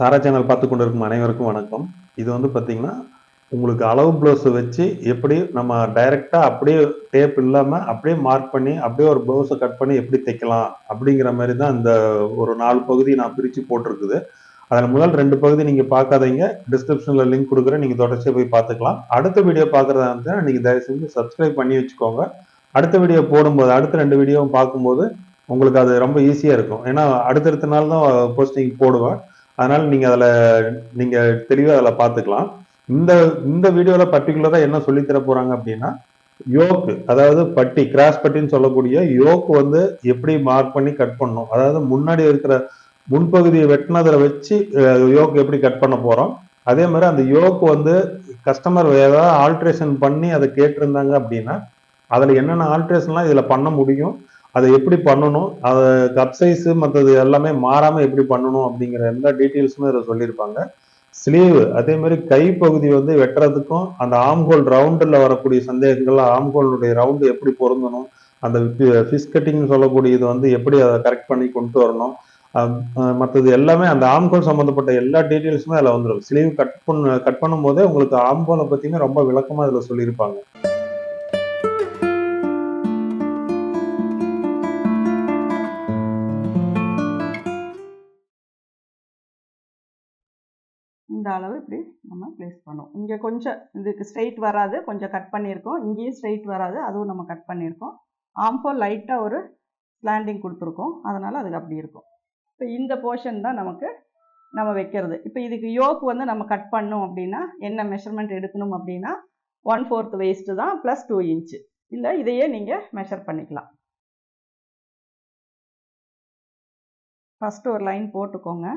தாரா channel பார்த்து கொண்டிருக்கும் அனைவருக்கும் வணக்கம். இது வந்து பார்த்தீங்கன்னா உங்களுக்கு அளவு ப்ளவுஸை வச்சு எப்படி நம்ம டைரெக்டாக அப்படியே டேப் இல்லாமல் அப்படியே மார்க் பண்ணி அப்படியே ஒரு ப்ளவுஸை கட் பண்ணி எப்படி தைக்கலாம் அப்படிங்கிற மாதிரி தான் இந்த ஒரு நாலு பகுதி நான் பிரித்து போட்டிருக்குது. அதில் முதல் ரெண்டு பகுதி நீங்கள் பார்க்காதீங்க. டிஸ்கிரிப்ஷனில் லிங்க் கொடுக்குறேன். நீங்கள் தொடர்ச்சியாக போய் பார்த்துக்கலாம். அடுத்த வீடியோ பார்க்குறதா இருந்துச்சுன்னா நீங்கள் தயவு செஞ்சு சப்ஸ்கிரைப் பண்ணி வச்சுக்கோங்க. அடுத்த வீடியோ போடும்போது அடுத்த ரெண்டு வீடியோவும் பார்க்கும்போது உங்களுக்கு அது ரொம்ப ஈஸியாக இருக்கும். ஏன்னா அடுத்தடுத்த நாள் தான் போஸ்டிங் போடுவேன். அதனால நீங்கள் அதில் நீங்கள் தெளிவாக அதில் பார்த்துக்கலாம் இந்த இந்த வீடியோவில் பர்டிகுலராக என்ன சொல்லித்தர போகிறாங்க அப்படின்னா யோக்கு அதாவது பட்டி கிராஸ் பட்டின்னு சொல்லக்கூடிய யோக்கு வந்து எப்படி மார்க் பண்ணி கட் பண்ணணும். அதாவது முன்னாடி இருக்கிற முன்பகுதியை வெட்டினதில் வச்சு யோக்கு எப்படி கட் பண்ண போகிறோம் அதே மாதிரி அந்த யோக்கு வந்து கஸ்டமர் ஏதாவது ஆல்ட்ரேஷன் பண்ணி அதை கேட்டிருந்தாங்க அப்படின்னா அதில் என்னென்ன ஆல்ட்ரேஷன்லாம் இதில் பண்ண முடியும் அதை எப்படி பண்ணணும் அதை கப் சைஸு மற்றது எல்லாமே மாறாமல் எப்படி பண்ணணும் அப்படிங்கிற எல்லா டீட்டெயில்ஸுமே இதில் சொல்லியிருப்பாங்க. ஸ்லீவ் அதே மாதிரி கைப்பகுதி வந்து வெட்டுறதுக்கும் அந்த ஆம்ஹோல் ரவுண்டில் வரக்கூடிய சந்தேகங்கள் ஆம்ஹோலுடைய ரவுண்டு எப்படி பொருந்தணும் அந்த ஃபிஷ் கட்டிங்னு சொல்லக்கூடிய இது வந்து எப்படி அதை கரெக்ட் பண்ணி கொண்டு வரணும் மற்றது எல்லாமே அந்த ஆம்கோல் சம்மந்தப்பட்ட எல்லா டீட்டெயில்ஸுமே அதில் வந்துடும் ஸ்லீவ் கட் பண்ண கட் பண்ணும் போதே உங்களுக்கு ஆம்கோலை பற்றியுமே ரொம்ப விளக்கமாக இதில் சொல்லியிருப்பாங்க. இந்த அளவு இப்படி நம்ம ப்ளேஸ் பண்ணுவோம் இங்கே கொஞ்சம் இதுக்கு ஸ்ட்ரைட் வராது. கொஞ்சம் கட் பண்ணியிருக்கோம். இங்கேயும் ஸ்ட்ரைட் வராது. அதுவும் நம்ம கட் பண்ணியிருக்கோம். ஆம்போ லைட்டாக ஒரு ஸ்லாண்டிங் கொடுத்துருக்கோம். அதனால் அதுக்கு அப்படி இருக்கும். இப்போ இந்த போர்ஷன் தான் நமக்கு நம்ம வைக்கிறது. இப்போ இதுக்கு யோக் வந்து நம்ம கட் பண்ணோம் அப்படின்னா என்ன மெஷர்மெண்ட் எடுக்கணும் அப்படின்னா ஒன் ஃபோர்த் வேஸ்ட்டு தான் ப்ளஸ் டூ இன்ச்சு இல்லை இதையே நீங்கள் மெஷர் பண்ணிக்கலாம். ஃபஸ்ட்டு ஒரு லைன் போட்டுக்கோங்க.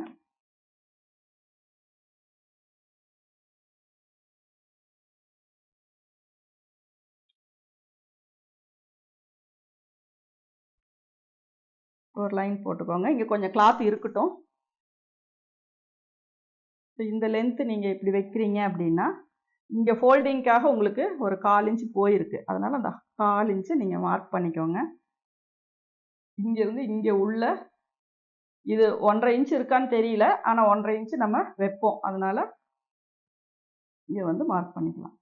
ஒரு லைன் போட்டுக்கோங்க. இங்கே கொஞ்சம் கிளாத் இருக்கட்டும். ஸோ இந்த லென்த்து நீங்கள் இப்படி வைக்கிறீங்க அப்படின்னா இங்கே ஃபோல்டிங்க்காக உங்களுக்கு ஒரு கால் இன்ச்சு போயிருக்கு. அதனால் அந்த கால் இன்ச்சு நீங்கள் மார்க் பண்ணிக்கோங்க. இங்கேருந்து இங்கே உள்ள இது ஒன்றரை இன்ச்சு இருக்கான்னு தெரியல. ஆனால் ஒன்றரை இன்ச்சு நம்ம வைப்போம். அதனால் இங்கே வந்து மார்க் பண்ணிக்கலாம்.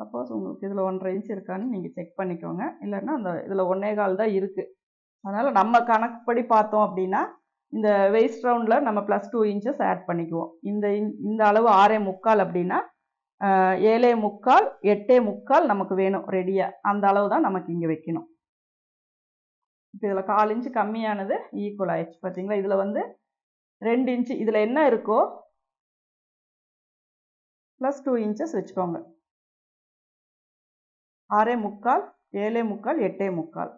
சப்போஸ் உங்களுக்கு இதில் ஒன்றரை இன்ச் இருக்கான்னு நீங்கள் செக் பண்ணிக்கோங்க. இல்லைன்னா அந்த இதில் ஒன்றே கால் தான் இருக்குது அதனால் நம்ம கணக்குப்படி பார்த்தோம் அப்படின்னா இந்த வெயிஸ்ட் ரவுண்டில் நம்ம ப்ளஸ் டூ இன்ச்சஸ் ஆட் பண்ணிக்குவோம். இந்த இந்த அளவு ஆறே முக்கால் அப்படின்னா ஏழே முக்கால் எட்டே முக்கால் நமக்கு வேணும் ரெடியாக அந்த அளவு தான் நமக்கு இங்கே வைக்கணும். இப்போ இதில் கால் இன்ச்சு கம்மியானது ஈக்குவல் ஆயிடுச்சு. பார்த்தீங்களா இதில் வந்து ரெண்டு இன்ச்சு இதில் என்ன இருக்கோ ப்ளஸ் டூ இன்ச்சஸ் வச்சுக்கோங்க. ஆறே முக்கால் ஏழே முக்கால் எட்டே முக்கால்.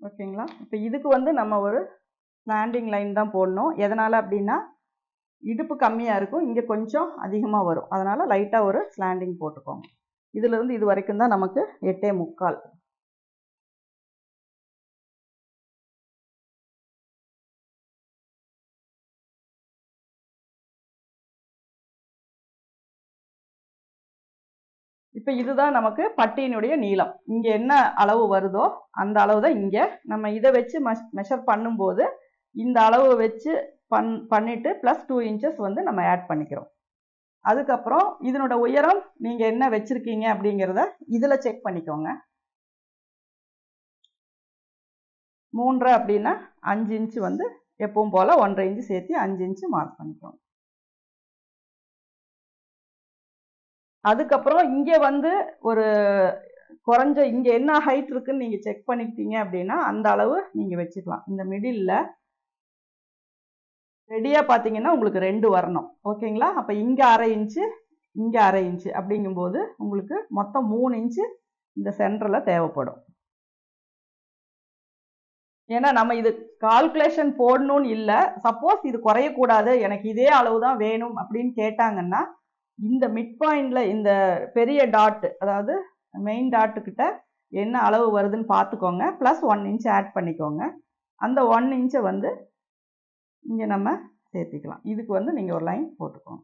ஓகேங்களா? இப்போ இதுக்கு வந்து நம்ம ஒரு ஸ்லாண்டிங் லைன் தான் போடணும். எதனால் அப்படின்னா இடுப்பு கம்மியாக இருக்கும் இங்கே கொஞ்சம் அதிகமாக வரும். அதனால் லைட்டாக ஒரு ஸ்லாண்டிங் போட்டுக்கோங்க. இதிலிருந்து இது வரைக்கும் தான் நமக்கு எட்டே முக்கால். இப்போ இதுதான் நமக்கு பட்டியினுடைய நீளம். இங்கே என்ன அளவு வருதோ அந்த அளவு தான் இங்கே. நம்ம இதை வச்சு மெஷ் மெஷர் பண்ணும்போது இந்த அளவு வச்சு பண் பண்ணிவிட்டு ப்ளஸ் டூ இன்ச்சஸ் வந்து நம்ம ஆட் பண்ணிக்கிறோம். அதுக்கப்புறம் இதனோட உயரம் நீங்கள் என்ன வச்சுருக்கீங்க அப்படிங்கிறத இதில் செக் பண்ணிக்கோங்க. மூன்றரை அப்படின்னா அஞ்சு இன்ச்சு வந்து எப்பவும் போல் ஒன்றரை இன்ச்சு சேர்த்து அஞ்சு இன்ச்சு மார்க் பண்ணிக்கோங்க. அதுக்கப்புறம் இங்கே வந்து ஒரு குறைஞ்ச இங்கே என்ன ஹைட் இருக்குன்னு நீங்கள் செக் பண்ணிக்கிட்டீங்க அப்படின்னா அந்த அளவு நீங்கள் வச்சுக்கலாம். இந்த மிடில் ரெடியாக பார்த்தீங்கன்னா உங்களுக்கு ரெண்டு வரணும். ஓகேங்களா? அப்போ இங்கே அரை இன்ச்சு இங்கே அரை இன்ச்சு அப்படிங்கும்போது உங்களுக்கு மொத்தம் மூணு இன்ச்சு இந்த சென்டரில் தேவைப்படும். ஏன்னா நம்ம இது கால்குலேஷன் போடணும்னு இல்லை. சப்போஸ் இது குறையக்கூடாது. எனக்கு இதே அளவு தான் வேணும் அப்படின்னு கேட்டாங்கன்னா இந்த மிட் பாயிண்டில் இந்த பெரிய டாட் அதாவது மெயின் டாட்டுக்கிட்ட என்ன அளவு வருதுன்னு பார்த்துக்கோங்க. ப்ளஸ் ஒன் இன்ச் ஆட் பண்ணிக்கோங்க. அந்த ஒன் இன்ச்சை வந்து இங்கே நம்ம சேர்த்திக்கலாம். இதுக்கு வந்து நீங்கள் ஒரு லைன் போட்டுக்கோங்க.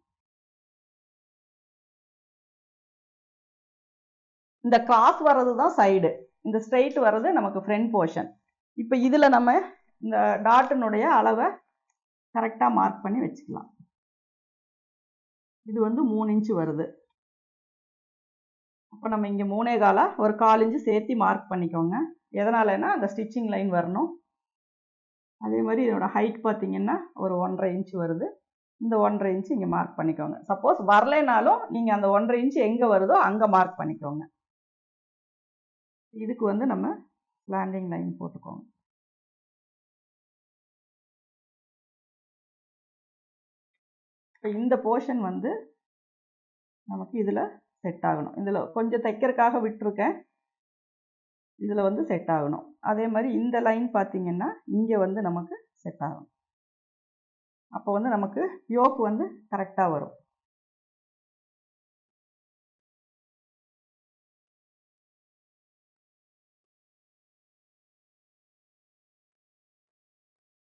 இந்த கிராஸ் வர்றது தான் சைடு இந்த ஸ்ட்ரெயிட் வர்றது நமக்கு ஃப்ரண்ட் போர்ஷன் இப்போ இதில் நம்ம இந்த டாட்டினுடைய அளவை கரெக்டாக மார்க் பண்ணி வச்சுக்கலாம். இது வந்து மூணு இன்ச்சு வருது. அப்போ நம்ம இங்கே மூணே காலாக ஒரு கால் இன்ச்சு சேர்த்து மார்க் பண்ணிக்கோங்க. எதனாலன்னா அந்த ஸ்டிச்சிங் லைன் வரணும். அதே மாதிரி இதோட ஹைட் பார்த்தீங்கன்னா ஒரு ஒன்றரை இன்ச்சு வருது. இந்த ஒன்றரை இன்ச்சு இங்கே மார்க் பண்ணிக்கோங்க. சப்போஸ் வரலைனாலும் நீங்கள் அந்த ஒன்றரை இன்ச்சு எங்கே வருதோ அங்கே மார்க் பண்ணிக்கோங்க. இதுக்கு வந்து நம்ம லேண்டிங் லைன் போட்டுக்கோங்க. இப்போ இந்த போர்ஷன் வந்து நமக்கு இதில் செட் ஆகணும். இதில் கொஞ்சம் தைக்கிறதுக்காக விட்டுருக்கேன். இதில் வந்து செட் ஆகணும். அதே மாதிரி இந்த லைன் பார்த்தீங்கன்னா இங்கே வந்து நமக்கு செட் ஆகும். அப்போ வந்து நமக்கு யோக்கு வந்து கரெக்டாக வரும்.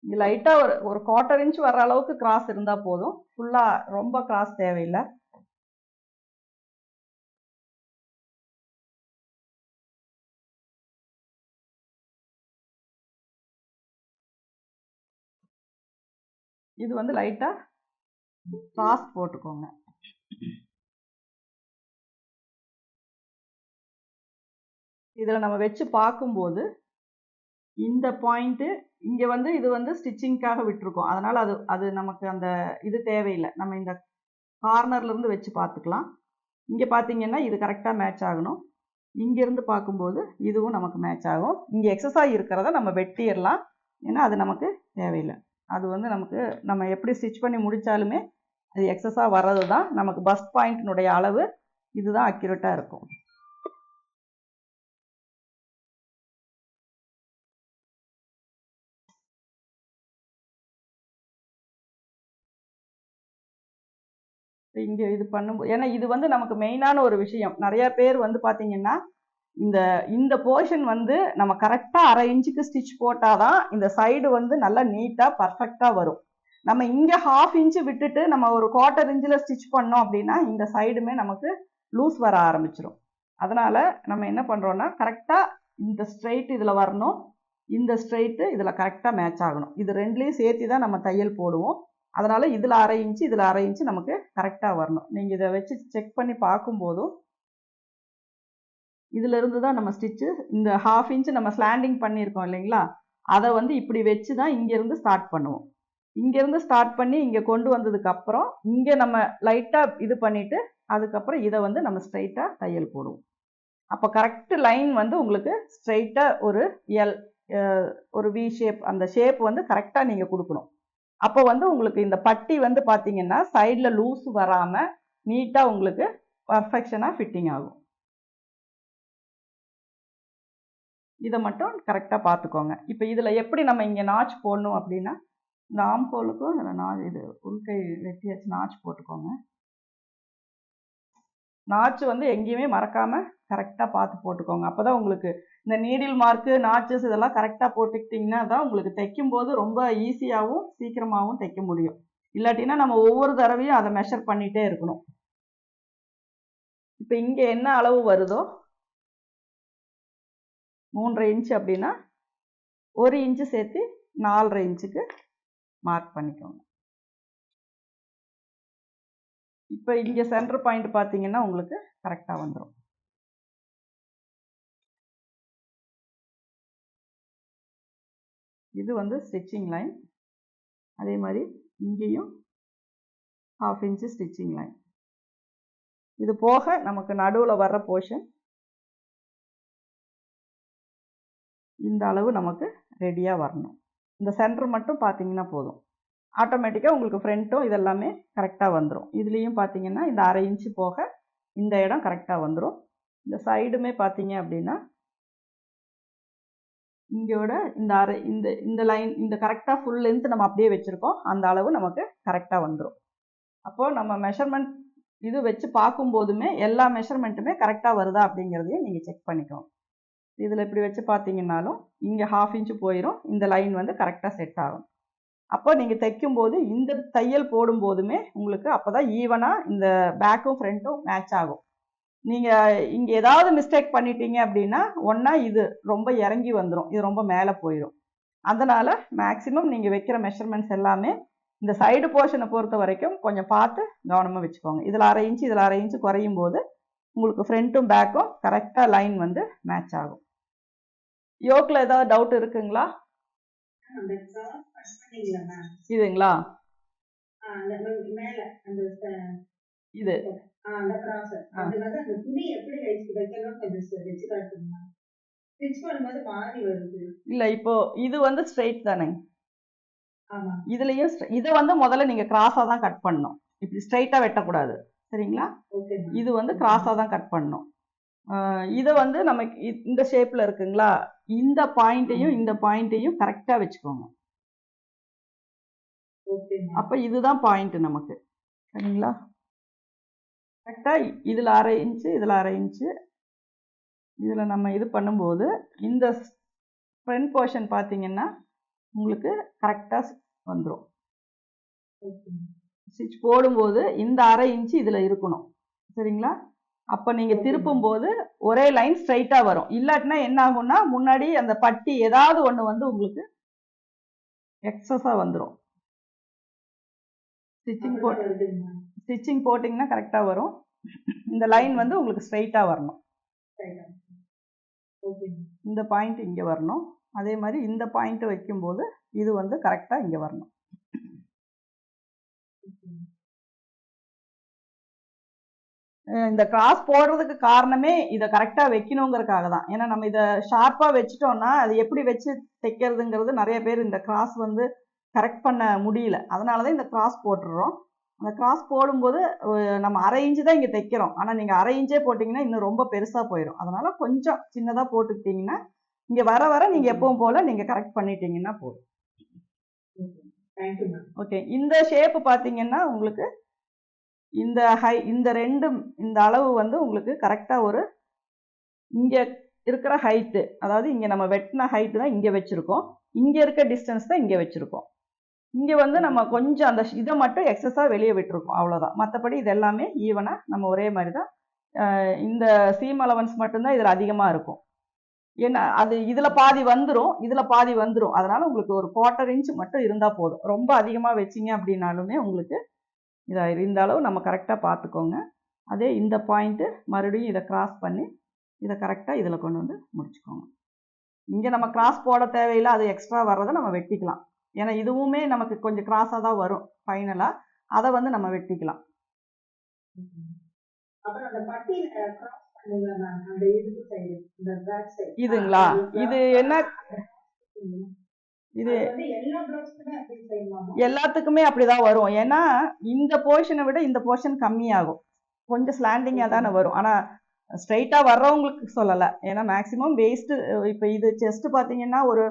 இங்கே லைட்டாக ஒரு ஒரு குவார்ட்டர் இன்ச் வர அளவுக்கு கிராஸ் இருந்தால் போதும். ஃபுல்லாக ரொம்ப கிராஸ் தேவையில்லை. இது வந்து லைட்டாக சாஸ் போட்டுக்கோங்க. இதில் நம்ம வச்சு பார்க்கும்போது இந்த பாயிண்ட்டு இங்கே வந்து இது வந்து ஸ்டிச்சிங்க்காக விட்டுருக்கோம். அதனால் அது அது நமக்கு அந்த இது தேவையில்லை. நம்ம இந்த கார்னர்லேருந்து வச்சு பார்த்துக்கலாம். இங்கே பார்த்தீங்கன்னா இது கரெக்டாக மேட்ச் ஆகணும். இங்கேருந்து பார்க்கும்போது இதுவும் நமக்கு மேட்ச் ஆகும். இங்கே எக்ஸஸாக இருக்கிறத நம்ம வெட்டிடலாம். ஏன்னா அது நமக்கு தேவையில்லை. அது வந்து நமக்கு நம்ம எப்படி ஸ்டிச் பண்ணி முடித்தாலுமே அது எக்ஸஸாக வர்றது தான் நமக்கு பஸ் பாயிண்ட்னுடைய அளவு. இதுதான் அக்யூரேட்டாக இருக்கும். இங்கே இது பண்ணும்போது ஏன்னா இது வந்து நமக்கு மெயினான ஒரு விஷயம். நிறைய பேர் வந்து பார்த்தீங்கன்னா இந்த இந்த போர்ஷன் வந்து நம்ம கரெக்டாக அரை இன்ச்சுக்கு ஸ்டிச் போட்டால் தான் இந்த சைடு வந்து நல்லா நீட்டாக பர்ஃபெக்டாக வரும். நம்ம இங்கே ஹாஃப் இன்ச்சு விட்டுட்டு நம்ம ஒரு குவார்ட்டர் இன்ச்சில் ஸ்டிச் பண்ணோம் அப்படின்னா இந்த சைடுமே நமக்கு லூஸ் வர ஆரம்பிச்சிடும் அதனால் நம்ம என்ன பண்ணுறோன்னா கரெக்டாக இந்த ஸ்ட்ரைட் இதில் வரணும். இந்த ஸ்ட்ரைட்டு இதில் கரெக்டாக மேட்ச் ஆகணும். இது ரெண்டுலேயும் சேர்த்து தான் நம்ம தையல் போடுவோம். அதனால் இதில் அரை இன்ச்சு இதில் அரை இன்ச்சு நமக்கு கரெக்டாக வரணும். நீங்கள் இதை வச்சு செக் பண்ணி பார்க்கும்போதும் இதுல இருந்து தான் நம்ம ஸ்டிச்சு இந்த ஹாஃப் இன்ச் நம்ம ஸ்லாண்டிங் பண்ணியிருக்கோம் இல்லைங்களா? அதை வந்து இப்படி வச்சு தான் இங்கேருந்து ஸ்டார்ட் பண்ணுவோம். இங்கேருந்து ஸ்டார்ட் பண்ணி இங்கே கொண்டு வந்ததுக்கு அப்புறம் இங்கே நம்ம லைட்டாக இது பண்ணிட்டு அதுக்கப்புறம் இதை வந்து நம்ம ஸ்ட்ரைட்டாக தையல் போடுவோம். அப்போ கரெக்டு லைன் வந்து உங்களுக்கு ஸ்ட்ரைட்டாக ஒரு எல் ஒரு வி ஷேப் அந்த ஷேப் வந்து கரெக்டாக நீங்கள் கொடுக்கணும். அப்போ வந்து உங்களுக்கு இந்த பட்டி வந்து பார்த்தீங்கன்னா சைடில் லூஸ் வராமல் நீட்டாக உங்களுக்கு பர்ஃபெக்ஷனாக ஃபிட்டிங் ஆகும். இதை மட்டும் கரெக்டாக பார்த்துக்கோங்க. இப்போ இதில் எப்படி நம்ம இங்கே நாச் போடணும் அப்படின்னா இந்த ஆம்போலுக்கும் இதில் நா இது உள்கை வெட்டியாச்சு நாச் போட்டுக்கோங்க. நாச்சு வந்து எங்கேயுமே மறக்காமல் கரெக்டாக பார்த்து போட்டுக்கோங்க. அப்போ தான் உங்களுக்கு இந்த நீடில் மார்க்கு நாச்சஸ் இதெல்லாம் கரெக்டாக போட்டுக்கிட்டிங்கன்னா தான் உங்களுக்கு தைக்கும் போது ரொம்ப ஈஸியாகவும் சீக்கிரமாகவும் தைக்க முடியும். இல்லாட்டினா நம்ம ஒவ்வொரு தடவையும் அதை மெஷர் பண்ணிகிட்டே இருக்கணும். இப்போ இங்கே என்ன அளவு வருதோ மூன்றரை இன்ச்சு அப்படின்னா ஒரு இன்ச்சு சேர்த்து நாலரை இன்ச்சுக்கு மார்க் பண்ணிக்கோங்க. இப்போ இங்கே சென்டர் பாயிண்ட் பார்த்தீங்கன்னா உங்களுக்கு கரெக்டாக வந்துடும் இது வந்து ஸ்டிச்சிங் லைன் அதே மாதிரி இங்கேயும் ஹாஃப் இன்ச்சு ஸ்டிச்சிங் லைன் இது போக நமக்கு நடுவில் வர்ற போர்ஷன் இந்த அளவு நமக்கு ரெடியாக வரணும். இந்த சென்டர் மட்டும் பார்த்தீங்கன்னா போதும். ஆட்டோமேட்டிக்காக உங்களுக்கு ஃப்ரண்ட்டும் இதெல்லாமே கரெக்டாக வந்துடும் இதுலேயும் பார்த்தீங்கன்னா இந்த அரை இன்ச்சு போக இந்த இடம் கரெக்டாக வந்துடும் இந்த சைடுமே பார்த்தீங்க அப்படின்னா இங்கோட இந்த அரை இந்த இந்த லைன் இந்த கரெக்டாக ஃபுல் லென்த் நம்ம அப்படியே வச்சுருக்கோம். அந்த அளவு நமக்கு கரெக்டாக வந்துடும் அப்போது நம்ம மெஷர்மெண்ட் இது வச்சு பார்க்கும்போதுமே எல்லா மெஷர்மெண்ட்டுமே கரெக்டாக வருதா அப்படிங்கிறதையும் நீங்கள் செக் பண்ணிக்கோங்க இதில் இப்படி வச்சு பார்த்தீங்கன்னாலும் இங்கே ஹாஃப் இன்ச்சு போயிடும் இந்த லைன் வந்து கரெக்டாக செட் ஆகும். அப்போ நீங்கள் தைக்கும்போது இந்த தையல் போடும்போதுமே உங்களுக்கு அப்போ தான் ஈவனாக இந்த பேக்கும் ஃப்ரண்ட்டும் மேட்ச் ஆகும். நீங்கள் இங்கே ஏதாவது மிஸ்டேக் பண்ணிட்டீங்க அப்படின்னா ஒன்றா இது ரொம்ப இறங்கி வந்துடும் இது ரொம்ப மேலே போயிடும் அதனால் மேக்ஸிமம் நீங்கள் வைக்கிற மெஷர்மெண்ட்ஸ் எல்லாமே இந்த சைடு போர்ஷனை பொறுத்த வரைக்கும் கொஞ்சம் பார்த்து கவனமாக வச்சுக்கோங்க. இதில் அரை இன்ச்சு இதில் அரை இன்ச்சு குறையும் போது உங்களுக்கு ஃப்ரண்ட்டும் பேக்கும் கரெக்டாக லைன் வந்து மேட்ச் ஆகும். யோக்கில் ஏதாவது டவுட் இருக்குங்களா? கிராஸ் இதுங்களா? இது. கிராஸ் இல்லை இப்போ இது வந்து ஸ்ட்ரெயிட் தானேங்க ஆமா. இதுலேயும் இதை வந்து முதல்ல நீங்கள் கிராஸாக தான் கட் பண்ணணும். இப்படி ஸ்ட்ரைட்டாக வெட்டக்கூடாது. சரிங்களா? இது வந்து கிராஸாக தான் கட் பண்ணணும். ஆஹ் இதை வந்து நமக்கு இந்த ஷேப்பில் இருக்குங்களா? இந்த பாயிண்ட்டையும் இந்த பாயிண்ட்டையும் கரெக்டாக வச்சுக்கோங்க. அப்போ இதுதான் பாயிண்ட் நமக்கு. சரிங்களா? கரெக்டாக இதில் அரை இன்ச்சு இதில் அரை இன்ச்சு இதில் நம்ம இது பண்ணும்போது இந்த ஃப்ரண்ட் போர்ஷன் பார்த்தீங்கன்னா உங்களுக்கு கரெக்டாக வந்துடும் ஸ்டிச் போடும்போது இந்த அரை இன்ச்சு இதில் இருக்கணும். சரிங்களா? அப்போ நீங்கள். திருப்பும்போது ஒரே லைன் ஸ்ட்ரைட்டாக வரும். இல்லாட்டினா என்ன ஆகும்னா முன்னாடி அந்த பட்டி ஏதாவது ஒன்று வந்து உங்களுக்கு எக்ஸஸாக வந்துடும் ஸ்டிச்சிங் போ அப்படிதான் வருதுங்க மேம் ஸ்டிச்சிங் போட்டிங்கன்னா கரெக்டாக வரும். இந்த லைன் வந்து உங்களுக்கு ஸ்ட்ரைட்டாக வரணும். இந்த பாயிண்ட் இங்கே வரணும். அதே மாதிரி இந்த பாயிண்ட் வைக்கும்போது இது வந்து கரெக்டாக இங்கே வரணும். இந்த கிராஸ் போடுறதுக்கு காரணமே இதை கரெக்டாக வைக்கணுங்கிறதுக்காக தான். ஏன்னா நம்ம இதை ஷார்ப்பாக வச்சுட்டோம்னா அது எப்படி வச்சு தைக்கிறதுங்கிறது நிறைய பேர் இந்த கிராஸ் வந்து கரெக்ட் பண்ண முடியல. அதனால தான் இந்த கிராஸ் போட்டுடுறோம். அந்த கிராஸ் போடும்போது நம்ம அரை இன்ச்சு தான் இங்கே தைக்கிறோம். ஆனால் நீங்கள் அரை இன்ச்சே போட்டிங்கன்னா இன்னும் ரொம்ப பெருசாக போயிடும். அதனால கொஞ்சம் சின்னதாக போட்டுக்கிட்டிங்கன்னா இங்கே வர வர நீங்கள் எப்பவும் போல் நீங்கள் கரெக்ட் பண்ணிட்டீங்கன்னா போதும். ஓகே இந்த ஷேப்பு பார்த்தீங்கன்னா உங்களுக்கு இந்த ஹை இந்த ரெண்டும் இந்த அளவு வந்து உங்களுக்கு கரெக்டாக ஒரு இங்கே இருக்கிற ஹைட்டு அதாவது இங்கே நம்ம வெட்டின ஹைட்டு தான் இங்கே வச்சுருக்கோம். இங்கே இருக்க டிஸ்டன்ஸ் தான் இங்கே வச்சுருக்கோம். இங்கே வந்து நம்ம கொஞ்சம் அந்த இதை மட்டும் எக்ஸஸாக வெளியே விட்டுருக்கோம் அவ்வளோதான் மற்றபடி இது எல்லாமே ஈவனாக நம்ம ஒரே மாதிரி தான் இந்த சீம் அலவன்ஸ் மட்டும்தான் இதில் அதிகமாக இருக்கும். ஏன்னா அது இதில் பாதி வந்துடும் இதில் பாதி வந்துடும் அதனால் உங்களுக்கு ஒரு குவார்ட்டர் இன்ச் மட்டும் இருந்தால் போதும். ரொம்ப அதிகமாக வச்சிங்க அப்படின்னாலுமே உங்களுக்கு இதாயிரும் இந்த அளவு நம்ம கரெக்டாக பார்த்துக்கோங்க அதே இந்த பாயிண்ட்டு மறுபடியும் இதை கிராஸ் பண்ணி இதை கரெக்டாக இதில் கொண்டு வந்து முடிச்சுக்கோங்க. இங்கே நம்ம கிராஸ் போட தேவையில்லை அது எக்ஸ்ட்ரா வர்றதை நம்ம வெட்டிக்கலாம். ஏன்னா இதுவுமே நமக்கு கொஞ்சம் கிராஸாக தான் வரும் ஃபைனலாக அதை வந்து நம்ம வெட்டிக்கலாம். இதுங்களா? இது என்ன? இது எல்லாத்துக்குமே அப்படிதான் வரும். ஏன்னா இந்த போர்ஷனை விட இந்த போர்ஷன் கம்மியாகும். கொஞ்சம் ஸ்லாண்டிங்காக தானே வரும். ஆனால் ஸ்ட்ரைட்டாக வர்றவங்களுக்கு சொல்லலை. ஏன்னா மேக்ஸிமம் வேஸ்ட்டு இப்போ இது செஸ்ட் பார்த்தீங்கன்னா ஒரு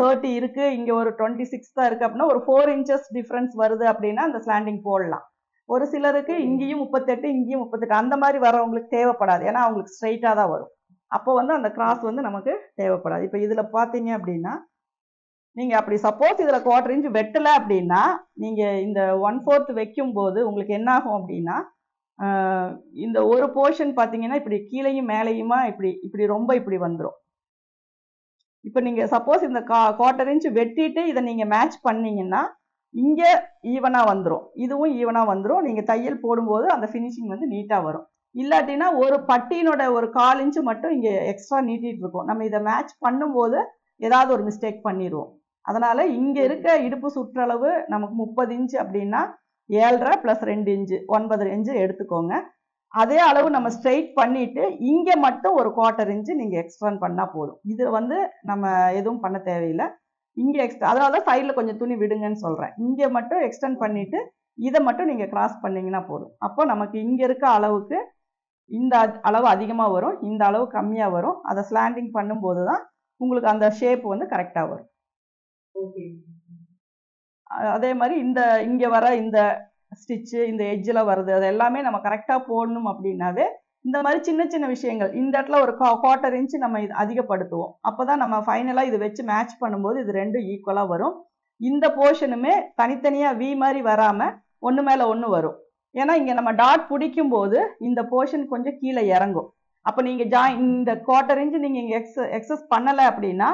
தேர்ட்டி இருக்கு. இங்கே ஒரு டுவெண்ட்டி சிக்ஸ் தான் இருக்கு அப்படின்னா ஒரு ஃபோர் இன்ச்சஸ் டிஃப்ரென்ஸ் வருது அப்படின்னா அந்த ஸ்லாண்டிங் போடலாம். ஒரு சிலருக்கு இங்கேயும் முப்பத்தெட்டு இங்கேயும் முப்பத்தெட்டு. அந்த மாதிரி வரவங்களுக்கு தேவைப்படாது. ஏன்னா அவங்களுக்கு ஸ்ட்ரைட்டாக தான் வரும். அப்போ வந்து அந்த கிராஸ் வந்து நமக்கு தேவைப்படாது. இப்போ இதில் பார்த்தீங்க அப்படின்னா நீங்கள் அப்படி சப்போஸ் இதில் குவார்டர் இன்ச் வெட்டலை அப்படின்னா நீங்கள் இந்த ஒன் ஃபோர்த் வைக்கும்போது உங்களுக்கு என்னாகும் அப்படின்னா இந்த ஒரு போர்ஷன் பார்த்தீங்கன்னா இப்படி கீழேயும் மேலேயுமா இப்படி இப்படி ரொம்ப இப்படி வந்துடும் இப்போ நீங்கள் சப்போஸ் இந்த கா குவார்டர் இன்ச் வெட்டிட்டு இதை நீங்கள் மேட்ச் பண்ணிங்கன்னா இங்கே ஈவனாக வந்துடும் இதுவும் ஈவனாக வந்துடும் நீங்கள் தையல் போடும்போது அந்த ஃபினிஷிங் வந்து நீட்டாக வரும். இல்லாட்டினா ஒரு பட்டியினோட ஒரு கால் இன்ச்சு மட்டும் இங்கே எக்ஸ்ட்ரா நீட்டிகிட்டு இருக்கும். நம்ம இதை மேட்ச் பண்ணும்போது ஏதாவது ஒரு மிஸ்டேக் பண்ணிடுவோம் அதனால இங்கே இருக்க இடுப்பு சுற்றளவு நமக்கு முப்பது இன்ச் அப்படின்னா ஏழரை ப்ளஸ் ரெண்டு இன்ச்சு ஒன்பது இன்ச்சு எடுத்துக்கோங்க. அதே அளவு நம்ம ஸ்ட்ரைட் பண்ணிட்டு இங்கே மட்டும் ஒரு குவார்ட்டர் இன்ச்சு நீங்கள் எக்ஸ்டெண்ட் பண்ணால் போதும். இது வந்து நம்ம எதுவும் பண்ண தேவையில்லை. இங்கே எக்ஸ்ட்ரா அதனால தான் சைடில் கொஞ்சம் துணி விடுங்கன்னு சொல்கிறேன் இங்கே மட்டும் எக்ஸ்டெண்ட் பண்ணிட்டு இதை மட்டும் நீங்கள் கிராஸ் பண்ணீங்கன்னா போதும். அப்போ நமக்கு இங்கே இருக்க அளவுக்கு இந்த அளவு அதிகமாக வரும். இந்த அளவு கம்மியாக வரும். அதை ஸ்லாண்டிங் பண்ணும்போது தான் உங்களுக்கு அந்த ஷேப் வந்து கரெக்டாக வரும். அதே மாதிரி இந்த இங்கே வர இந்த ஸ்டிச்சு இந்த எஜ்ஜில் வருது அது எல்லாமே நம்ம கரெக்டாக போடணும் அப்படின்னாவே இந்த மாதிரி சின்ன சின்ன விஷயங்கள் இந்த இடத்துல ஒரு குவார்ட்டர் இன்ச் நம்ம இது அதிகப்படுத்துவோம். அப்பதான் நம்ம ஃபைனலாக இது வச்சு மேட்ச் பண்ணும்போது இது ரெண்டும் ஈக்குவலாக வரும். இந்த போர்ஷனுமே தனித்தனியாக வி மாதிரி வராமல் ஒன்று மேலே ஒன்று வரும். ஏன்னா இங்கே நம்ம டாட் பிடிக்கும் போது இந்த போர்ஷன் கொஞ்சம் கீழே இறங்கும். அப்போ நீங்கள் ஜாயின் இந்த குவார்ட்டர் இன்ச் நீங்கள் இங்கே எக்ஸ் எக்ஸஸ் பண்ணலை அப்படின்னா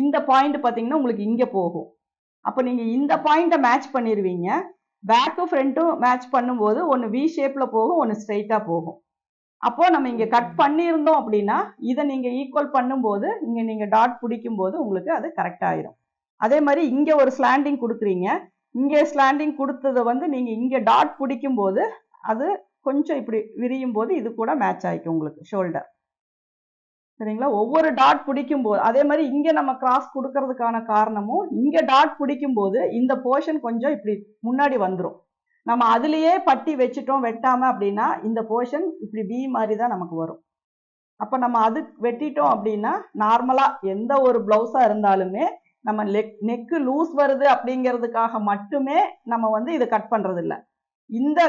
இந்த பாயிண்ட் பார்த்தீங்கன்னா உங்களுக்கு இங்கே போகும். அப்போ நீங்கள் இந்த பாயிண்ட்டை மேட்ச் பண்ணிருவீங்க. பேக்கும் ஃப்ரண்ட்டும் மேட்ச் பண்ணும்போது ஒன்று வி ஷேப்பில் போகும் ஒன்று ஸ்ட்ரைட்டாக போகும். அப்போது நம்ம இங்கே கட் பண்ணியிருந்தோம் அப்படின்னா இதை நீங்கள் ஈக்குவல் பண்ணும்போது இங்கே நீங்கள் டாட் பிடிக்கும் போது உங்களுக்கு அது கரெக்ட் ஆயிரும். அதே மாதிரி இங்கே ஒரு ஸ்லாண்டிங் கொடுக்குறீங்க. இங்கே ஸ்லாண்டிங் கொடுத்ததை வந்து நீங்கள் இங்கே டாட் பிடிக்கும் போது அது கொஞ்சம் இப்படி விரியும் போது இது கூட மேட்ச் ஆகிக்கும் உங்களுக்கு ஷோல்டர் சரிங்களா? ஒவ்வொரு டாட் பிடிக்கும் போது அதே மாதிரி இங்கே நம்ம கிராஸ் கொடுக்கறதுக்கான காரணமும் இங்கே டாட் பிடிக்கும் போது இந்த போர்ஷன் கொஞ்சம் இப்படி முன்னாடி வந்துடும் நம்ம அதுலேயே பட்டி வச்சுட்டோம் வெட்டாமல் அப்படின்னா இந்த போர்ஷன் இப்படி பி மாதிரி தான் நமக்கு வரும். அப்போ நம்ம அது வெட்டிட்டோம் அப்படின்னா நார்மலாக எந்த ஒரு ப்ளவுஸாக இருந்தாலுமே நம்ம லெக் நெக்கு லூஸ் வருது அப்படிங்கிறதுக்காக மட்டுமே நம்ம வந்து இதை கட் பண்ணுறதில்ல இந்த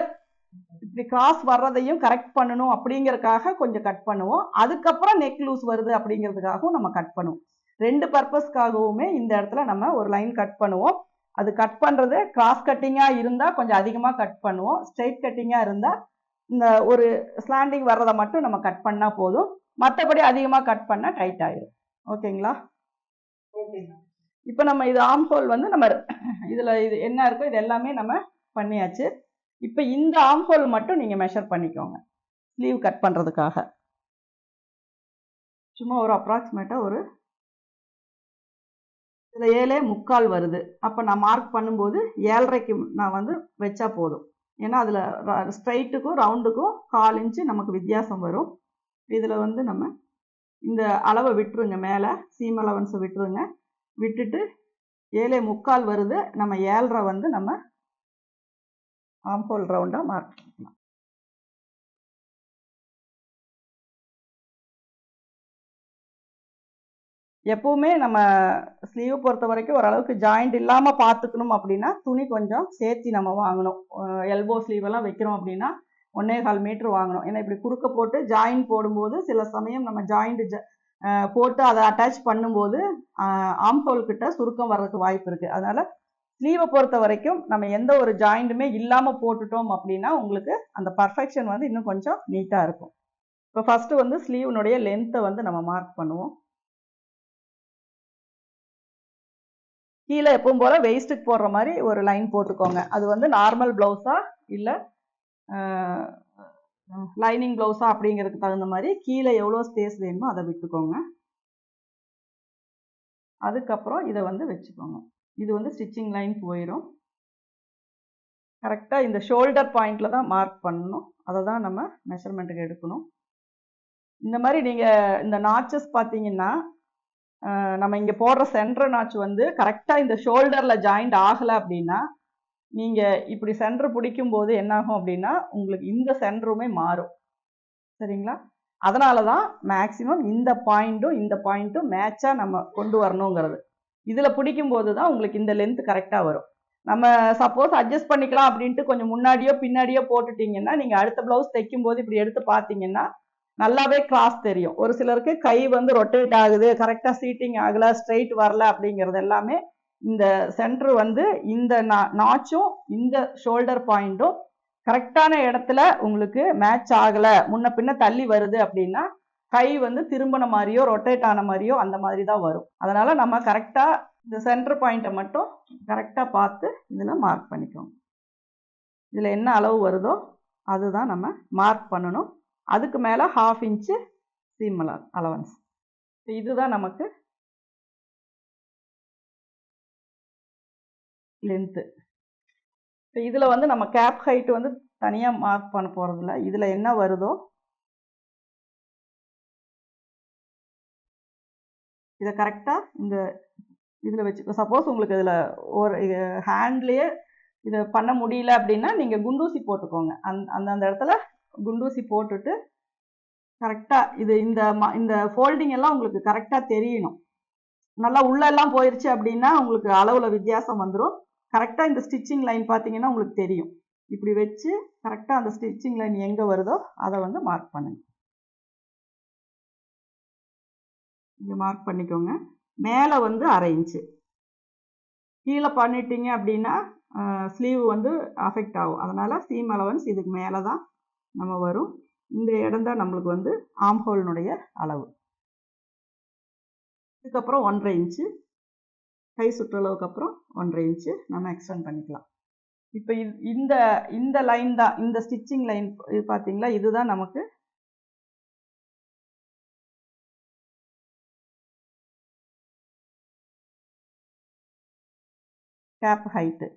இப்படி கிராஸ் வர்றதையும் கரெக்ட் பண்ணணும் அப்படிங்கறதுக்காக கொஞ்சம் கட் பண்ணுவோம். அதுக்கப்புறம் நெக் லூஸ் வருது அப்படிங்கிறதுக்காகவும் நம்ம கட் பண்ணுவோம். ரெண்டு பர்பஸ்க்காகவுமே இந்த இடத்துல நம்ம ஒரு லைன் கட் பண்ணுவோம். அது கட் பண்றது கிராஸ் கட்டிங்கா இருந்தா கொஞ்சம் அதிகமா கட் பண்ணுவோம். ஸ்ட்ரைட் கட்டிங்கா இருந்தா இந்த ஒரு ஸ்லாண்டிங் வர்றதை மட்டும் நம்ம கட் பண்ணா போதும். மற்றபடி அதிகமா கட் பண்ணா டைட் ஆயிரும். ஓகேங்களா? இப்போ நம்ம இது ஆம் ஹோல் வந்து நம்ம இதுல இது என்ன இருக்கோ இது எல்லாமே நம்ம பண்ணியாச்சு. இப்போ இந்த ஆம்ஹோல் மட்டும் நீங்கள் மெஷர் பண்ணிக்கோங்க. ஸ்லீவ் கட் பண்ணுறதுக்காக சும்மா ஒரு அப்ராக்சிமேட்டாக ஒரு இதில் ஏழே முக்கால் வருது. அப்போ நான் மார்க் பண்ணும்போது ஏழரைக்கு நான் வந்து வச்சா போதும். ஏன்னா அதில் ஸ்ட்ரைட்டுக்கும் ரவுண்டுக்கும் கால் இன்ச்சு நமக்கு வித்தியாசம் வரும். இதில் வந்து நம்ம இந்த அளவை விட்டுருங்க மேலே சீம் அலவன்ஸை விட்டுருங்க. விட்டுட்டு ஏழே முக்கால் வருது. நம்ம ஏழரை வந்து நம்ம ஆம்போல் ரவுண்டாக மார்க் பண்ணிக்கலாம் எப்பவுமே நம்ம ஸ்லீவ் பொறுத்த வரைக்கும் ஓரளவுக்கு ஜாயிண்ட் இல்லாமல் பார்த்துக்கணும் அப்படின்னா துணி கொஞ்சம் சேர்த்தி நம்ம வாங்கணும். எல்போ ஸ்லீவ் எல்லாம் வைக்கிறோம் அப்படின்னா ஒன்னே கால் மீட்ரு வாங்கணும். ஏன்னா இப்படி குறுக்க போட்டு ஜாயின் போடும்போது சில சமயம் நம்ம ஜாயிண்ட் போட்டு அதை அட்டாச் பண்ணும்போது ஆம்ஹோல் கிட்ட சுருக்கம் வர்றதுக்கு வாய்ப்பு இருக்குது அதனால் ஸ்லீவை பொறுத்த வரைக்கும் நம்ம எந்த ஒரு ஜாயிண்ட்டுமே இல்லாமல் போட்டுட்டோம் அப்படின்னா உங்களுக்கு அந்த பர்ஃபெக்ஷன் வந்து இன்னும் கொஞ்சம் நீட்டாக இருக்கும். இப்போ ஃபஸ்ட்டு வந்து ஸ்லீவ்னுடைய லென்த்தை வந்து நம்ம மார்க் பண்ணுவோம். கீழே எப்பவும் போல் வெயிஸ்ட்டுக்கு போடுற மாதிரி ஒரு லைன் போட்டுக்கோங்க. அது வந்து நார்மல் ப்ளவுஸா இல்லை லைனிங் ப்ளவுஸா அப்படிங்கிறதுக்கு தகுந்த மாதிரி கீழே எவ்வளோ ஸ்பேஸ் வேணுமோ அதை விட்டுக்கோங்க. அதுக்கப்புறம் இதை வந்து வச்சுக்கோங்க. இது வந்து ஸ்டிச்சிங் லைன் போயிடும் கரெக்டாக இந்த ஷோல்டர் பாயிண்டில் தான் மார்க் பண்ணணும். அதை தான் நம்ம மெஷர்மெண்ட்டுக்கு எடுக்கணும். இந்த மாதிரி நீங்கள் இந்த நாச்சஸ் பார்த்தீங்கன்னா நம்ம இங்கே போடுற சென்டர் நாச்சு வந்து கரெக்டாக இந்த ஷோல்டரில் ஜாயிண்ட் ஆகலை அப்படின்னா நீங்கள் இப்படி சென்டர் பிடிக்கும் போது என்னாகும் அப்படின்னா உங்களுக்கு இந்த சென்டருமே மாறும். சரிங்களா? அதனால தான் மேக்ஸிமம் இந்த பாயிண்ட்டும் இந்த பாயிண்ட்டும் மேட்சாக நம்ம கொண்டு வரணுங்கிறது. இதில் பிடிக்கும் போது தான் உங்களுக்கு இந்த லென்த் கரெக்டாக வரும். நம்ம சப்போஸ் அட்ஜஸ்ட் பண்ணிக்கலாம் அப்படின்ட்டு கொஞ்சம் முன்னாடியோ பின்னாடியோ போட்டுட்டிங்கன்னா நீங்கள் அடுத்த ப்ளவுஸ் தைக்கும் போது இப்படி எடுத்து பார்த்தீங்கன்னா நல்லாவே கிராஸ் தெரியும். ஒரு சிலருக்கு கை வந்து ரொட்டேட் ஆகுது கரெக்டாக சீட்டிங் ஆகலை ஸ்ட்ரைட் வரல அப்படிங்கிறது எல்லாமே இந்த சென்டர் வந்து இந்த நாச்சும் இந்த ஷோல்டர் பாயிண்ட்டும் கரெக்டான இடத்துல உங்களுக்கு மேட்ச் ஆகலை. முன்ன பின்ன தள்ளி வருது அப்படின்னா கை வந்து திரும்பின மாதிரியோ ரொட்டேட் ஆன மாதிரியோ அந்த மாதிரி தான் வரும். அதனால் நம்ம கரெக்டாக இந்த சென்டர் பாயிண்ட்டை மட்டும் கரெக்டாக பார்த்து இதில் மார்க் பண்ணிக்கோங்க. இதில் என்ன அளவு வருதோ அதுதான் நம்ம மார்க் பண்ணணும். அதுக்கு மேலே ஹாஃப் இன்ச்சு சீம் அலவன்ஸ் இதுதான் நமக்கு லென்த்து இப்போ இதில் வந்து நம்ம கேப் ஹைட் வந்து தனியாக மார்க் பண்ண போகிறதில்ல இதில் என்ன வருதோ இதை கரெக்டாக இந்த இதில் வச்சு சப்போஸ் உங்களுக்கு இதில் ஒரு ஹேண்ட்லேயே இதை பண்ண முடியல அப்படின்னா நீங்கள் குண்டூசி போட்டுக்கோங்க. அந் அந்தந்த இடத்துல குண்டூசி போட்டுட்டு கரெக்டாக இது இந்த ம- இந்த ஃபோல்டிங் எல்லாம் உங்களுக்கு கரெக்டாக தெரியணும். நல்லா உள்ளெல்லாம் போயிடுச்சு அப்படின்னா உங்களுக்கு அளவில் வித்தியாசம் வந்துடும் கரெக்டாக இந்த ஸ்டிச்சிங் லைன் பார்த்தீங்கன்னா உங்களுக்கு தெரியும். இப்படி வச்சு கரெக்டாக அந்த ஸ்டிச்சிங் லைன் எங்கே வருதோ அதை வந்து மார்க் பண்ணுங்கள் இங்கே மார்க் பண்ணிக்கோங்க. மேலே வந்து அரை இன்ச்சு கீழே பண்ணிட்டீங்க அப்படின்னா ஸ்லீவ் வந்து அஃபெக்ட் ஆகும். அதனால் சீம் அலவன்ஸ் இதுக்கு மேலே தான் நம்ம வரும். இந்த இடம் தான் நம்மளுக்கு வந்து ஆம்ஹோல்னுடைய அளவு. இதுக்கப்புறம் ஒன்றரை இன்ச்சு கை சுற்றளவுக்கு அப்புறம் ஒன்றரை இன்ச்சு நம்ம எக்ஸ்டெண்ட் பண்ணிக்கலாம். இப்போ இந்த இந்த லைன் தான் இந்த ஸ்டிச்சிங் லைன் இது பார்த்தீங்களா இதுதான் நமக்கு கேப் ஹைட்டு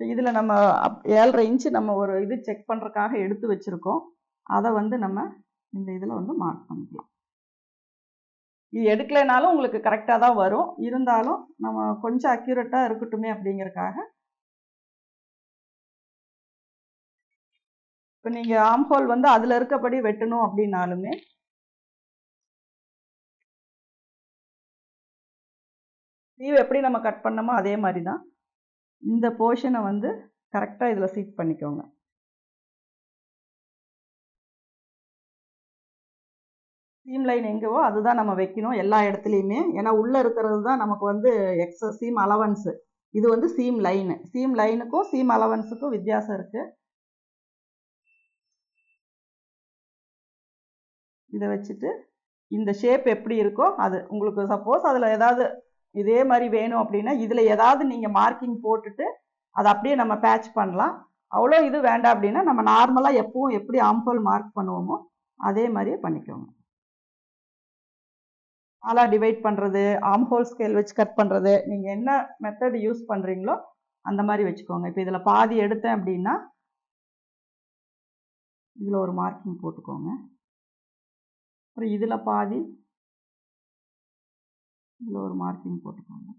இதில் நம்ம அப்- ஏழரை இன்ச்சு நம்ம ஒரு இது செக் பண்ணுறக்காக எடுத்து வச்சுருக்கோம். அதை வந்து நம்ம இந்த இதில் வந்து மார்க் பண்ணிக்கலாம். இது எடுக்கலைனாலும் உங்களுக்கு கரெக்டாக தான் வரும். இருந்தாலும் நம்ம கொஞ்சம் அக்யூரேட்டாக இருக்கட்டுமே அப்படிங்கிறக்காக இப்போ நீங்கள் ஆம்ஹோல் வந்து அதில் இருக்கபடி வெட்டணும் அப்படின்னாலுமே ஸ்லீவ் எப்படி நம்ம கட் பண்ணோமோ அதே மாதிரி தான் இந்த போர்ஷனை வந்து கரெக்டாக இதில் சீட் பண்ணிக்கோங்க. சீம் லைன் எங்கேவோ அதுதான் நம்ம வைக்கணும் எல்லா இடத்துலையுமே. ஏன்னா உள்ளே இருக்கிறது தான் நமக்கு வந்து எக்ஸ சீம் அலவன்ஸு இது வந்து சீம் லைனு சீம் லைனுக்கும் சீம் அலவன்ஸுக்கும் வித்தியாசம் இருக்குது இதை வச்சுட்டு இந்த ஷேப் எப்படி இருக்கோ அது உங்களுக்கு சப்போஸ் அதில் ஏதாவது இதே மாதிரி வேணும் அப்படின்னா இதில் ஏதாவது நீங்கள் மார்க்கிங் போட்டுட்டு அதை அப்படியே நம்ம பேட்ச் பண்ணலாம். அவ்வளோ இது வேண்டாம் அப்படின்னா நம்ம நார்மலாக எப்பவும் எப்படி ஆம்பல் மார்க் பண்ணுவோமோ அதே மாதிரியே பண்ணிக்கோங்க. நாளாக டிவைட் பண்ணுறது ஆம்ஹோல் ஸ்கேல் வச்சு கட் பண்ணுறது நீங்கள் என்ன மெத்தட் யூஸ் பண்ணுறீங்களோ அந்த மாதிரி வச்சுக்கோங்க. இப்போ இதில் பாதி எடுத்தேன் அப்படின்னா இதில் ஒரு மார்க்கிங் போட்டுக்கோங்க. அப்புறம் இதில் பாதி இதில் ஒரு மார்க்கிங் போட்டுக்கோங்க.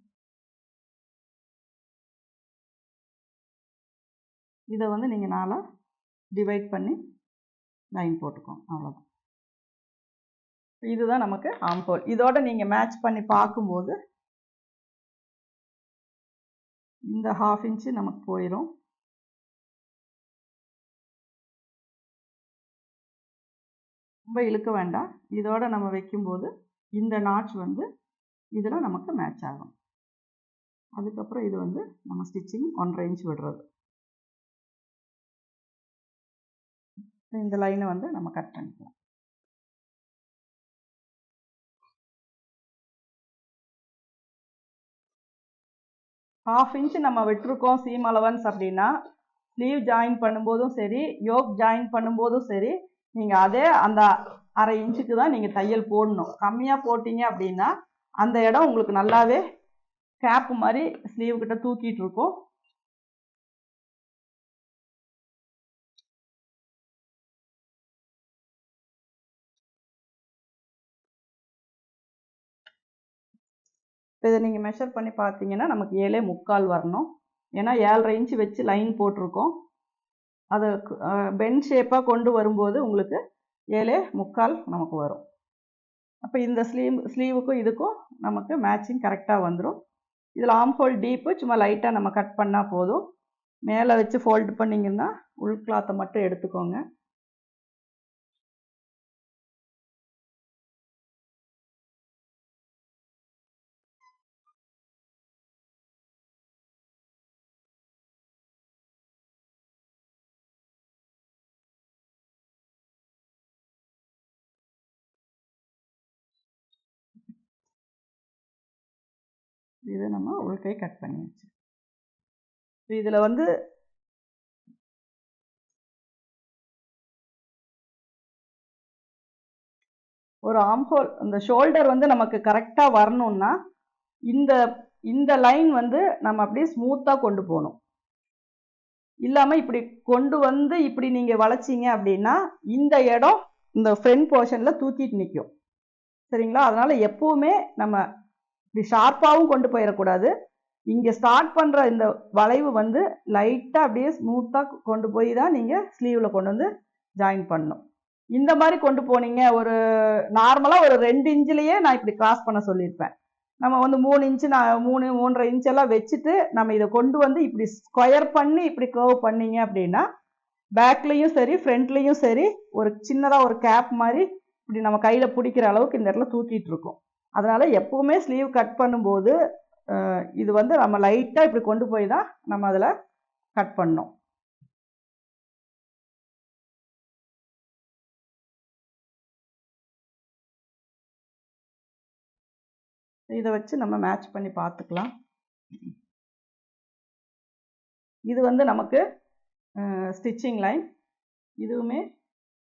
இதை வந்து நீங்கள் நாளாக டிவைட் பண்ணி லைன் போட்டுக்கோங்க. அவ்வளோதான் இதுதான் நமக்கு ஆம்போல் இதோட நீங்கள் மேட்ச் பண்ணி பார்க்கும்போது இந்த ஹாஃப் இன்ச்சு நமக்கு போயிடும் ரொம்ப இழுக்க வேண்டாம். இதோட நம்ம வைக்கும்போது இந்த நாட்ச் வந்து இதில் நமக்கு மேட்ச் ஆகும். அதுக்கப்புறம் இது வந்து நம்ம ஸ்டிச்சிங் ஒன்றரை இன்ச் விடுறது. இந்த லைனை வந்து நம்ம கட் பண்ணிக்கலாம். ஹாஃப் இன்ச் நம்ம விட்டுருக்கோம் சீம் அலவன்ஸ் அப்படின்னா ஸ்லீவ் ஜாயின் பண்ணும்போதும் சரி யோக் ஜாயின் பண்ணும்போதும் சரி நீங்கள் அதே அந்த அரை இன்ச்சுக்கு தான் நீங்கள் தையல் போடணும். கம்மியாக போட்டீங்க அப்படின்னா அந்த இடம் உங்களுக்கு நல்லாவே கேப்பு மாதிரி ஸ்லீவ் கிட்ட தூக்கிட்டு இருக்கும். இதை நீங்கள் மெஷர் பண்ணி பார்த்தீங்கன்னா நமக்கு ஏழே முக்கால் வரணும். ஏன்னா ஏழரை இன்ச்சு வச்சு லைன் போட்டிருக்கோம். அதை பென் ஷேப்பாக கொண்டு வரும்போது உங்களுக்கு ஏழே முக்கால் நமக்கு வரும். அப்போ இந்த ஸ்லீவ் ஸ்லீவுக்கும் இதுக்கும் நமக்கு மேட்சிங் கரெக்டாக வந்துடும் இதில் ஆம் ஹோல் டீப்பு சும்மா லைட்டாக நம்ம கட் பண்ணால் போதும். மேலே வச்சு ஃபோல்டு பண்ணிங்கன்னா உள் கிளாத்தை மட்டும் எடுத்துக்கோங்க. இதை நம்ம உள்கை கட் பண்ணியாச்சு இதில் வந்து ஒரு ஆம்ஹோல் இந்த ஷோல்டர் வந்து நமக்கு கரெக்டாக வரணும்னா இந்த இந்த லைன் வந்து நம்ம அப்படியே ஸ்மூத்தாக கொண்டு போகணும். இல்லாமல் இப்படி கொண்டு வந்து இப்படி நீங்கள் வளைச்சிங்க அப்படின்னா இந்த இடம் இந்த ஃப்ரண்ட் போர்ஷனில் தூக்கிட்டு நிற்கும் சரிங்களா? அதனால் எப்போவுமே நம்ம இப்படி ஷார்ப்பாகவும் கொண்டு போயிடக்கூடாது. இங்கே ஸ்டார்ட் பண்ணுற இந்த வளைவு வந்து லைட்டாக அப்படியே ஸ்மூத்தாக கொண்டு போய் தான் நீங்கள் ஸ்லீவில் கொண்டு வந்து ஜாயின் பண்ணணும். இந்த மாதிரி கொண்டு போனீங்க ஒரு நார்மலாக ஒரு ரெண்டு இன்ச்சிலேயே நான் இப்படி கிராஸ் பண்ண சொல்லியிருப்பேன். நம்ம வந்து மூணு இன்ச்சு நான் மூணு மூன்றரை இன்ச்செல்லாம் வச்சுட்டு நம்ம இதை கொண்டு வந்து இப்படி ஸ்கொயர் பண்ணி இப்படி கர்வ் பண்ணீங்க அப்படின்னா பேக்லேயும் சரி ஃப்ரண்ட்லேயும் சரி ஒரு சின்னதாக ஒரு கேப் மாதிரி இப்படி நம்ம கையில் பிடிக்கிற அளவுக்கு இந்த இடத்துல தூக்கிட்டு இருக்கும். அதனால் எப்போவுமே ஸ்லீவ் கட் பண்ணும்போது இது வந்து நம்ம லைட்டாக இப்படி கொண்டு போய் தான் நம்ம அதில் கட் பண்ணோம் இதை வச்சு நம்ம மேட்ச் பண்ணி பார்த்துக்கலாம். இது வந்து நமக்கு ஸ்டிச்சிங் லைன் இதுவுமே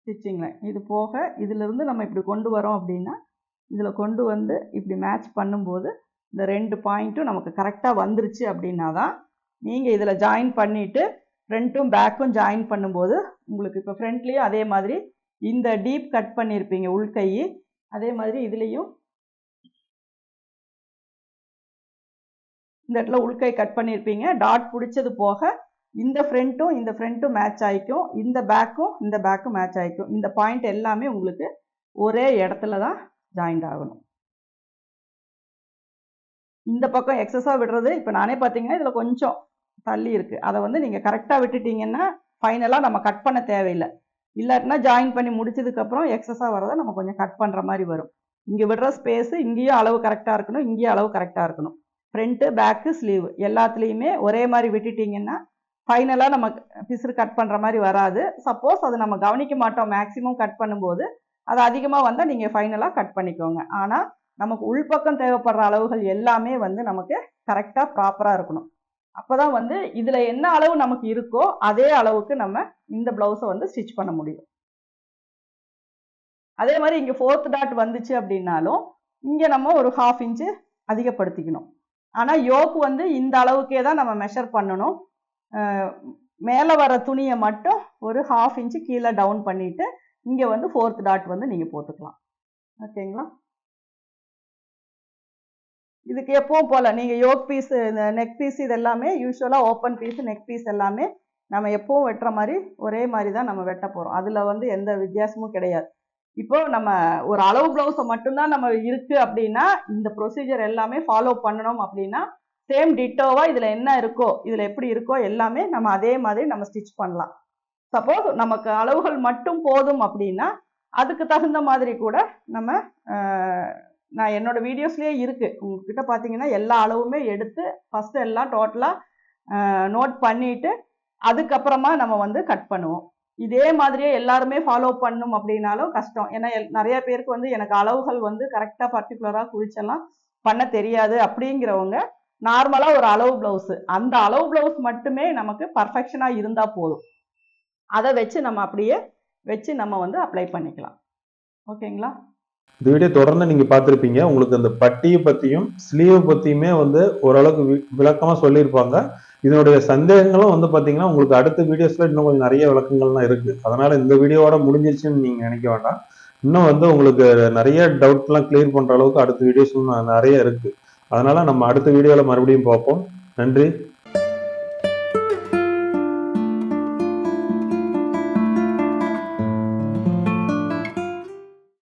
ஸ்டிச்சிங் லைன் இது போக இதிலிருந்து நம்ம இப்படி கொண்டு வரோம் அப்படின்னா இதில் கொண்டு வந்து இப்படி மேட்ச் பண்ணும்போது இந்த ரெண்டு பாயிண்ட்டும் நமக்கு கரெக்டாக வந்துருச்சு அப்படின்னா தான் நீங்கள் இதில் ஜாயின் பண்ணிவிட்டு ஃப்ரண்ட்டும் பேக்கும் ஜாயின் பண்ணும்போது உங்களுக்கு இப்போ ஃப்ரண்ட்லேயும் அதே மாதிரி இந்த டீப் கட் பண்ணியிருப்பீங்க உள்கை அதே மாதிரி இதுலேயும் இந்த இடத்துல உள்கை கட் பண்ணியிருப்பீங்க டாட் பிடிச்சது போக இந்த ஃப்ரண்ட்டும் இந்த ஃப்ரண்ட்டும் மேட்ச் ஆகிக்கும். இந்த பேக்கும் இந்த பேக்கும் மேட்ச் ஆகிக்கும். இந்த பாயிண்ட் எல்லாமே உங்களுக்கு ஒரே இடத்துல தான் ஜாயிண்ட் ஆகணும். இந்த பக்கம் எக்ஸஸாக விடுறது இப்போ நானே பார்த்தீங்கன்னா இதில் கொஞ்சம் தள்ளி இருக்குது அதை வந்து நீங்கள் கரெக்டாக விட்டுட்டீங்கன்னா ஃபைனலாக நம்ம கட் பண்ண தேவையில்லை. இல்லாட்டினா ஜாயின் பண்ணி முடிச்சதுக்கப்புறம் எக்ஸஸாக வரதை நம்ம கொஞ்சம் கட் பண்ணுற மாதிரி வரும். இங்கே விடுற ஸ்பேஸு இங்கேயும் அளவு கரெக்டாக இருக்கணும் இங்கேயும் அளவு கரெக்டாக இருக்கணும். ஃப்ரண்ட்டு பேக்கு ஸ்லீவ் எல்லாத்துலேயுமே ஒரே மாதிரி விட்டுட்டிங்கன்னா ஃபைனலாக நம்ம பிசுறு கட் பண்ணுற மாதிரி வராது. சப்போஸ் அது நம்ம கவனிக்க மாட்டோம் மேக்ஸிமம் கட் பண்ணும்போது அது அதிகமாக வந்தால் நீங்கள் ஃபைனலாக கட் பண்ணிக்கோங்க. ஆனால் நமக்கு உள்பக்கம் தேவைப்படுற அளவுகள் எல்லாமே வந்து நமக்கு கரெக்டாக ப்ராப்பராக இருக்கணும். அப்போ தான் வந்து இதில் என்ன அளவு நமக்கு இருக்கோ அதே அளவுக்கு நம்ம இந்த ப்ளவுஸை வந்து ஸ்டிச் பண்ண முடியும். அதே மாதிரி இங்கே ஃபோர்த் டாட் வந்துச்சு அப்படின்னாலும் இங்கே நம்ம ஒரு ஹாஃப் இன்ச்சு அதிகப்படுத்திக்கணும். ஆனால் யோக்கு வந்து இந்த அளவுக்கே தான் நம்ம மெஷர் பண்ணணும். மேலே வர துணியை மட்டும் ஒரு ஹாஃப் இன்ச்சு கீழே டவுன் பண்ணிவிட்டு இங்கே வந்து ஃபோர்த் டாட் வந்து நீங்கள் போட்டுக்கலாம். ஓகேங்களா? இதுக்கு எப்பவும் போல் நீங்கள் யோக் பீஸ் இந்த நெக் பீஸ் இது எல்லாமே யூஸ்வலாக ஓப்பன் பீஸ் நெக் பீஸ் எல்லாமே நம்ம எப்பவும் வெட்டுற மாதிரி ஒரே மாதிரி தான் நம்ம வெட்ட போகிறோம் அதில் வந்து எந்த வித்தியாசமும் கிடையாது. இப்போ நம்ம ஒரு அளவு ப்ளவுஸை மட்டும்தான் நம்ம இருக்குது அப்படின்னா இந்த ப்ரொசீஜர் எல்லாமே ஃபாலோ பண்ணணும் அப்படின்னா சேம் டிட்டோவாக இதில் என்ன இருக்கோ இதில் எப்படி இருக்கோ எல்லாமே நம்ம அதே மாதிரி நம்ம ஸ்டிச் பண்ணலாம். சப்போஸ் நமக்கு அளவுகள் மட்டும் போதும் அப்படின்னா அதுக்கு தகுந்த மாதிரி கூட நம்ம நான் என்னோடய வீடியோஸ்லேயே இருக்குது உங்ககிட்ட பார்த்தீங்கன்னா எல்லா அளவுமே எடுத்து ஃபஸ்ட்டு எல்லாம் டோட்டலாக நோட் பண்ணிட்டு அதுக்கப்புறமா நம்ம வந்து கட் பண்ணுவோம். இதே மாதிரியே எல்லாருமே ஃபாலோ பண்ணும் அப்படின்னாலும் கஷ்டம். ஏன்னா எல்- நிறைய பேருக்கு வந்து எனக்கு அளவுகள் வந்து கரெக்டாக பர்டிகுலராக குளிச்செல்லாம் பண்ண தெரியாது அப்படிங்கிறவங்க நார்மலாக ஒரு அளவு ப்ளவுஸு அந்த அளவு ப்ளவுஸ் மட்டுமே நமக்கு பர்ஃபெக்ஷனாக இருந்தால் போதும். அதை வச்சு நம்ம அப்படியே வச்சு நம்ம வந்து அப்ளை பண்ணிக்கலாம். ஓகேங்களா? இந்த வீடியோ தொடர்ந்து நீங்க பார்த்துருப்பீங்க. உங்களுக்கு அந்த பட்டியை பத்தியும் ஸ்லீவ் பத்தியுமே வந்து ஓரளவுக்கு வி- விளக்கமா சொல்லியிருப்பாங்க. இதனுடைய சந்தேகங்களும் வந்து பாத்தீங்கன்னா உங்களுக்கு அடுத்த வீடியோஸ்ல இன்னும் கொஞ்சம் நிறைய விளக்கங்கள்லாம் இருக்கு. அதனால இந்த வீடியோவோட முடிஞ்சிருச்சுன்னு நீங்க நினைக்க வேண்டாம். இன்னும் வந்து உங்களுக்கு நிறைய டவுட்லாம் கிளியர் பண்ற அளவுக்கு அடுத்த வீடியோஸ் நிறைய இருக்கு. அதனால நம்ம அடுத்த வீடியோல மறுபடியும் பார்ப்போம். நன்றி.